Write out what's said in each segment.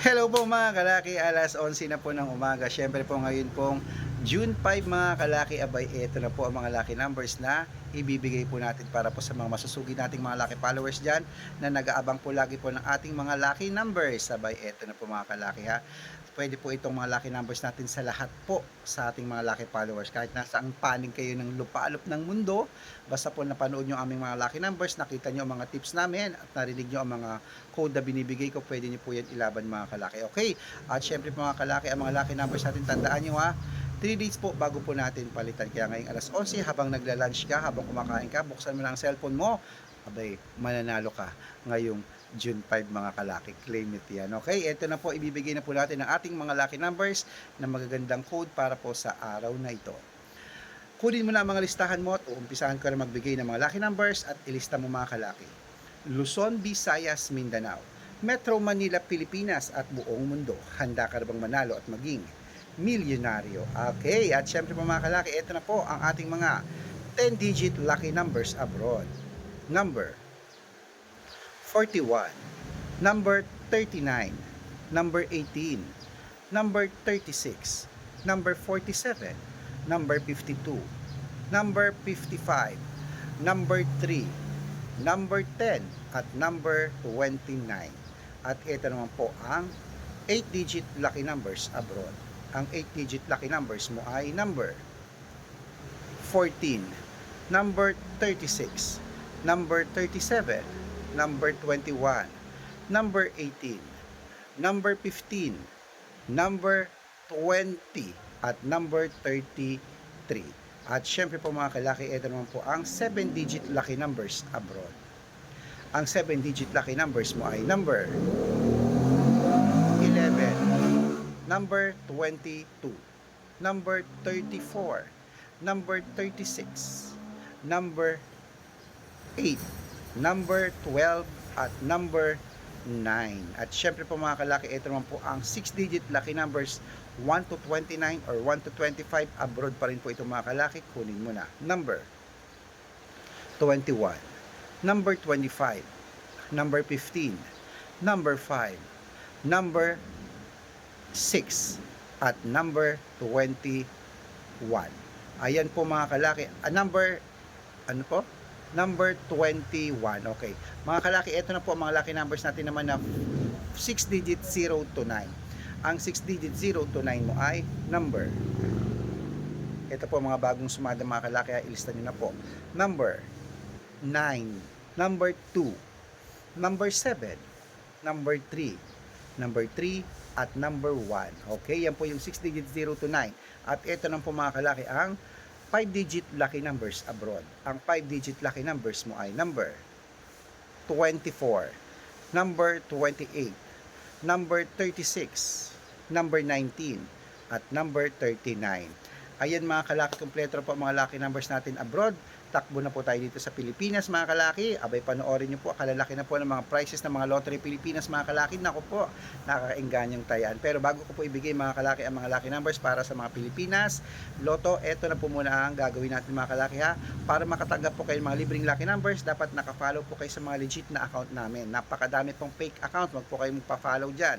Hello po mga kalaki, alas 11 na po ng umaga. Siyempre po ngayon pong June 5 mga kalaki, abay ito na po ang mga lucky numbers na ibibigay po natin para po sa mga masusugi nating mga lucky followers dyan na nag-aabang po lagi po ng ating mga lucky numbers. Abay ito na po mga kalaki ha. Pwede po itong mga lucky numbers natin sa lahat po sa ating mga lucky followers. Kahit nasa ang panig kayo ng lupalop ng mundo, basta po napanood nyo aming mga lucky numbers, nakita nyo ang mga tips namin at narinig nyo ang mga code na binibigay ko, pwede nyo po yan ilaban mga kalaki. Okay, at syempre mga kalaki, ang mga lucky numbers natin, tandaan nyo ha, 3 days po bago po natin palitan. Kaya ngayong alas 11, habang nagla-lunch ka, habang kumakain ka, buksan mo lang ang cellphone mo, abay, mananalo ka ngayong June 5 mga kalaki. Claim it yan. Okay, ito na po, ibibigay na po natin ang ating mga lucky numbers na magagandang code para po sa araw na ito. Kunin mo na ang mga listahan mo at uumpisahan ko na magbigay ng mga lucky numbers at ilista mo mga kalaki. Luzon, Visayas, Mindanao, Metro Manila, Pilipinas at buong mundo. Handa ka na bang manalo at maging milyonaryo? Okay, at syempre po mga kalaki, ito na po ang ating mga 10-digit lucky numbers abroad. Number 41, number 39, number 18, number 36, number 47, number 52, number 55, number 3, number 10, at number 29. At ito naman po ang 8-digit lucky numbers abroad. Ang 8-digit lucky numbers mo ay number 14, number 36, number 37, number 21, number 18, number 15, number 20, at number 33. At syempre po mga kalaki, ito naman po ang 7-digit lucky numbers abroad. Ang 7-digit lucky numbers mo ay number 11, number 22, number 34, number 36, number 8, number 12, at number 9. At syempre po mga kalaki, ito naman po ang 6-digit lucky numbers. 1 to 29 or 1 to 25 abroad pa rin po ito mga kalaki. Kunin mo na. Number 21, number 25, number 15, number 5, number 6, at number 21. Ayan po mga kalaki. A number, ano po? Number 21. Okay. Mga kalaki, ito na po ang mga lucky numbers natin naman na 6 digit 0 to 9. Ang 6 digit 0 to 9 mo ay number. Ito po mga bagong sumada mga kalaki, ilista nyo na po. Number 9, number 2, number 7, number 3, number 3, at number 1. Okay, yan po yung 6 digit 0 to 9. At ito nang po mga kalaki ang 5-digit lucky numbers abroad. Ang 5-digit lucky numbers mo ay number 24, number 28, number 36, number 19, at number 39. Ayan mga kalaki, kompleto po mga lucky numbers natin abroad. Takbo na po tayo dito sa Pilipinas mga kalaki. Abay panoorin nyo po, kalalaki na po ng mga prices ng mga lottery Pilipinas mga kalaki. Naku po, nakakainganyang tayaan. Pero bago ko po ibigay mga kalaki ang mga lucky numbers para sa mga Pilipinas, Loto, eto na po muna ang gagawin natin mga kalaki ha. Para makatanggap po kayo ng mga libreng lucky numbers, dapat nakafollow po kayo sa mga legit na account namin. Napakadami pong fake account, wag po kayo magpa-follow dyan.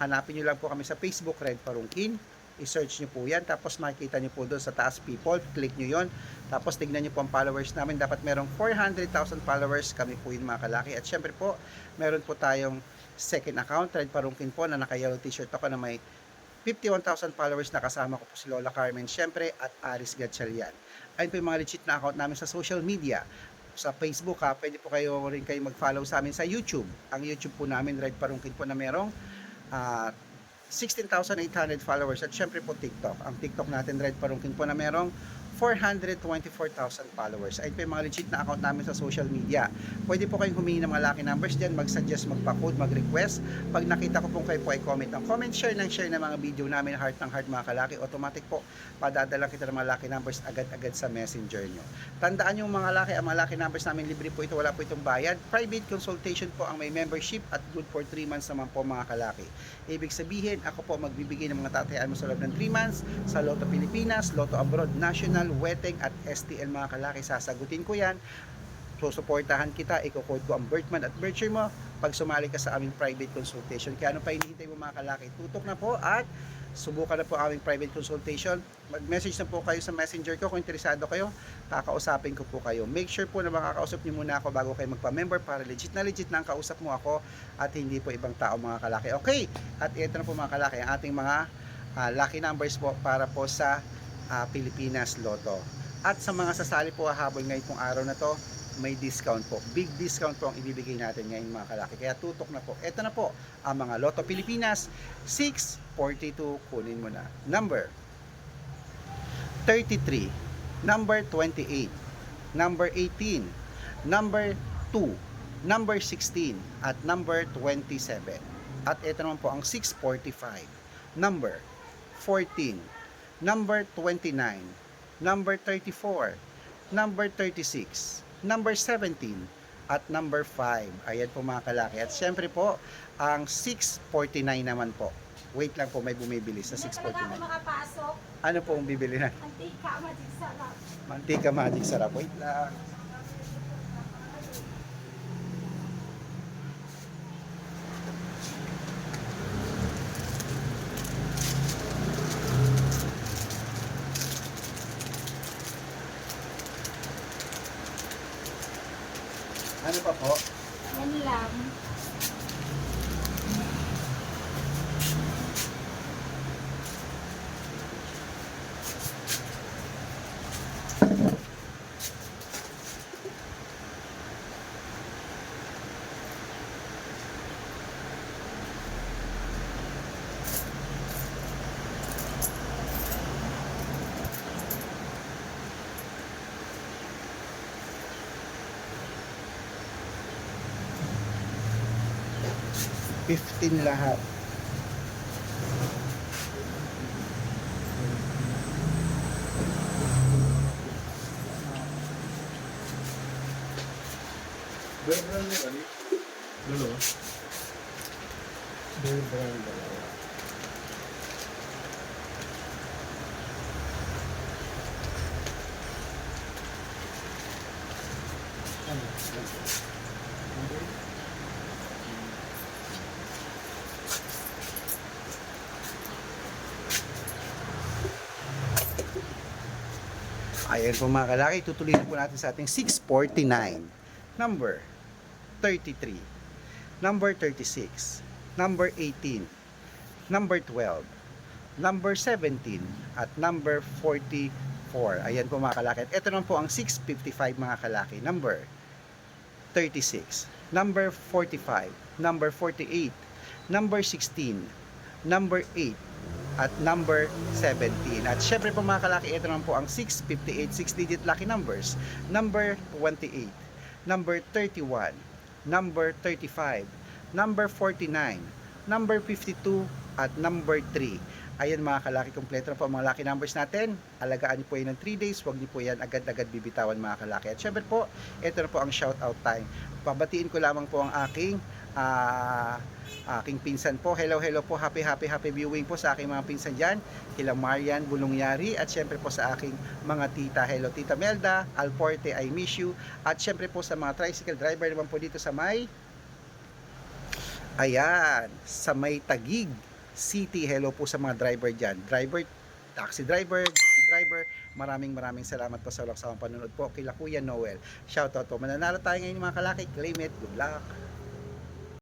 Hanapin nyo lang po kami sa Facebook, Red Parungkin i-search nyo po yan. Tapos makikita nyo po doon sa taas people. Click nyo yon Tapos tignan nyo po ang followers namin. Dapat merong 400,000 followers kami po yun mga kalaki. At syempre po, meron po tayong second account. Red Parungkin po na naka-yellow t-shirt ako na may 51,000 followers na kasama ko po si Lola Carmen syempre at Aris Gatchalian. Ayun po yung mga legit na account namin sa social media sa Facebook ha, pwede po kayo rin kayo mag-follow sa amin sa YouTube. Ang YouTube po namin, Red Parungkin po na merong ah, 16,800 followers at syempre po TikTok. Ang TikTok natin, Red Parungkin po na merong 424,000 followers. Ayun po yung mga legit na account namin sa social media. Pwede po kayong humingi ng mga lucky numbers dyan, mag-suggest, magpa-code, mag-request. Pag nakita ko po kayo po ay comment ng comment, share ng share ng mga video namin, heart ng heart mga kalaki, automatic po, padadala kita ng mga lucky numbers agad-agad sa messenger nyo. Tandaan yung mga laki, ang mga lucky numbers namin, libre po ito, wala po itong bayad. Private consultation po ang may membership at good for 3 months naman po mga kalaki. Ibig sabihin, ako po magbibigay ng mga tatayaan mo sa loob ng 3 months sa Lotto Pilipinas, Lotto Abroad, National, Weteng at STL mga kalaki. Sasagutin ko yan. Susuportahan kita, iko-code ko ang birthman at year mo pag sumali ka sa aming private consultation. Kaya ano pa hinihintay mo mga kalaki? Tutok na po at subukan na po aming private consultation. Mag-message na po kayo sa messenger ko kung interesado kayo. Kakausapin ko po kayo. Make sure po na makakausap niyo muna ako bago kayo magpa-member para legit na legit na ang kausap mo ako at hindi po ibang tao mga kalaki. Okay, at ito na po mga kalaki ang ating mga ah, lucky numbers po para po sa ah, Pilipinas Lotto. At sa mga sasali po hahabol ngayon pong araw na to, may discount po. Big discount po ang ibibigay natin ngayon mga kalaki. Kaya tutok na po. Ito na po ang mga Lotto Pilipinas 642 kunin mo na. Number 33, number 28, number 18, number 2, number 16, at number 27. At ito naman po ang 645, number 14, number 29, number 34, number 36, number 17, at number 5. Ayan po mga kalaki. At syempre po, ang 649 naman po. Wait lang po, may bumibili sa Hindi talaga ako 649. makapasok. Ano po ang bibili na? Antika, magic sarap. Mantika magic sarap. Wait lang. Po? 15 lahat Bear brand na kali? Bear brand dalawa. Ano? Okay. Ayan po mga kalaki, tutuloy na po natin sa ating 649. Number 33. Number 36. Number 18. Number 12. Number 17. At number 44. Ayan po mga kalaki. At ito naman po ang 655 mga kalaki. Number 36. Number 45. Number 48. Number 16. Number 8 at number 17. At syempre po mga kalaki, ito naman po ang 658, 6-digit lucky numbers. Number 28, number 31, number 35, number 49, number 52, at number 3. Ayan mga kalaki, kompleto na po ang mga lucky numbers natin. Alagaan niyo po yan ng 3 days. Huwag niyo po yan agad-agad bibitawan mga kalaki. At syempre po, ito na po ang shout out time. Pabatiin ko lamang po ang aking ah, aking pinsan po. Hello, hello po. Happy, happy, happy viewing po sa aking mga pinsan dyan. Kila Marian Bulungyari at syempre po sa aking mga tita. Hello, Tita Melda, Alporte, I miss you. At syempre po sa mga tricycle driver naman po dito sa may Ayan, sa may Tagig City. Hello po sa mga driver dyan. Driver, taxi driver, driver. Maraming maraming salamat po sa walang sawang panonood po kila Kuya Noel. Shoutout po. Mananalo tayo ngayon mga kalaki. Claim it. Good luck.